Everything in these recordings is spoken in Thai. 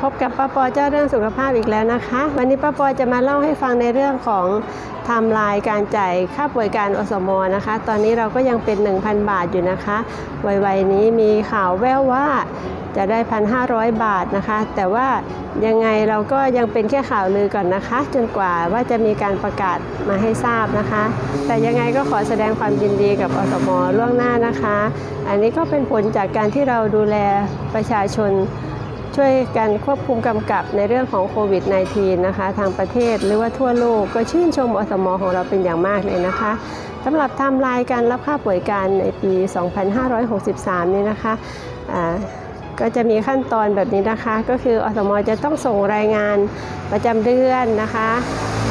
พบกับป้าปอเจ้าเรื่องสุขภาพอีกแล้วนะคะ วันนี้ป้าปอจะมาเล่าให้ฟังในเรื่องของไทำลายการจ่ายค่าป่วยการอสมนะคะ ตอนนี้เราก็ยังเป็น 1,000 บาทอยู่นะคะวัยๆนี้มีข่าวแว่วว่าจะได้ 1,500 บาทนะคะ แต่ว่ายังไงเราก็ยังเป็นแค่ข่าวลือก่อนนะคะ จนกว่าว่าจะมีการประกาศมาให้ทราบนะคะ แต่ยังไงก็ขอแสดงความยินดีกับอสมล่วงหน้านะคะ อันนี้ก็เป็นผลจากการที่เราดูแลประชาชน ช่วยกันควบคุมกำกับในเรื่องของโควิด -19 นะคะ ทางประเทศหรือว่าทั่วโลกก็ชื่นชมอสมของเราเป็นอย่างมากเลยนะคะสำหรับไทำลายการรับค่าป่วยการในปี 2563 นี้นะคะก็จะมีขั้นตอนแบบนี้นะคะ ก็คืออสมจะต้องส่งรายงานประจำเดือนนะคะ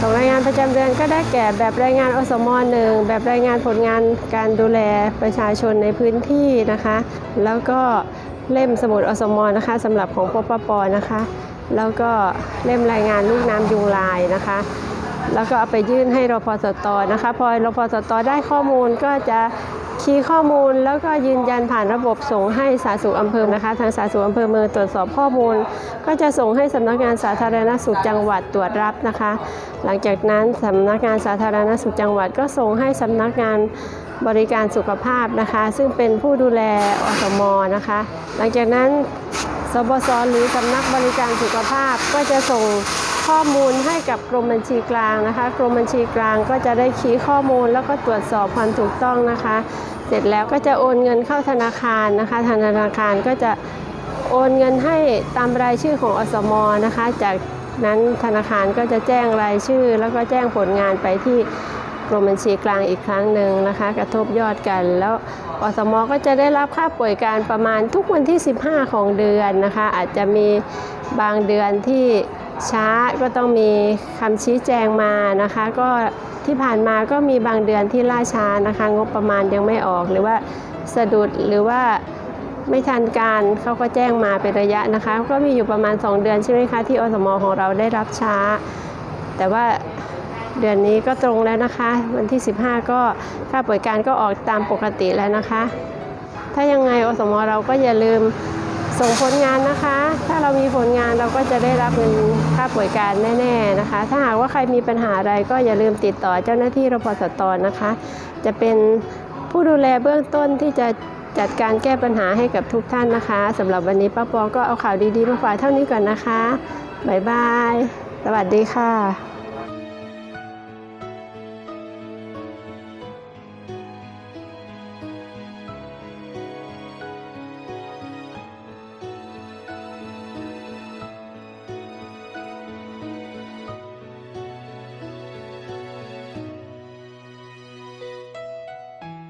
ส่งรายงานประจำเดือนก็ได้แก่แบบรายงานอสมหนึ่งแบบรายงานผลงานการดูแลประชาชนในพื้นที่นะคะ แล้วก็ เล่มสมุดอสมอนะคะสำหรับของปปปนะคะ แล้วก็เล่มรายงานลูกน้ำยุงลายนะคะ แล้วก็เอาไปยื่นให้รพสตนะคะ พอรพสตได้ข้อมูลก็จะคีย์ข้อมูลแล้วก็ยืนยันผ่านระบบส่งให้สาธารณสุขอำเภอนะคะ ทางสาธารณสุขอำเภอเมืองตรวจสอบข้อมูล ก็จะส่งให้สำนักงานสาธารณสุขจังหวัดตรวจรับนะคะ หลังจากนั้นสำนักงานสาธารณสุขจังหวัดก็ส่งให้สำนักงาน บริการสุขภาพนะคะ ซึ่งเป็นผู้ดูแลอสมนะคะ หลังจากนั้นสบสหรือสำนักบริการสุขภาพก็จะส่งข้อมูลให้กับกรมบัญชีกลางนะคะ กรมบัญชีกลางก็จะได้คีย์ข้อมูลแล้วก็ตรวจสอบความถูกต้องนะคะ เสร็จแล้วก็จะโอนเงินเข้าธนาคารนะคะทางธนาคารก็จะโอนเงินให้ตามรายชื่อของอสมนะคะ จากนั้นธนาคารก็จะแจ้งรายชื่อ แล้วก็แจ้งผลงานไปที่ กรมบัญชีกลางอีกครั้งหนึ่งนะคะ กระทบยอดกัน แล้วอสมก็จะได้รับค่าป่วยการประมาณทุกวันที่ 15 ของเดือนนะคะ อาจจะมีบางเดือนที่ช้าก็ต้องมีคำชี้แจงมานะคะ ก็ที่ผ่านมาก็มีบางเดือนที่ล่าช้านะคะ งบประมาณยังไม่ออกหรือว่าสะดุดหรือว่าไม่ทันการเขาก็แจ้งมาเป็นระยะนะคะ ก็มีอยู่ประมาณ 2 เดือนใช่ไหมคะที่อสมของเราได้รับช้า แต่ว่า เดือนนี้ก็ตรงแล้วนะคะ วันที่ 15 ก็ค่าป่วยการก็ออกตามปกติแล้วนะคะ ถ้ายังไงอสมเราก็อย่าลืมส่งผลงานนะคะ ถ้าเรามีผลงานเราก็จะได้รับเงินค่าป่วยการแน่ ๆนะคะ ถ้าหากว่าใครมีปัญหาอะไรก็อย่าลืมติดต่อเจ้าหน้าที่รพสตนะคะ จะเป็นผู้ดูแลเบื้องต้นที่จะจัดการแก้ปัญหาให้กับทุกท่านนะคะสำหรับวันนี้ป้าปอก็เอาข่าวดีๆมาฝากเท่านี้ก่อนนะคะ บ๊ายบาย สวัสดีค่ะ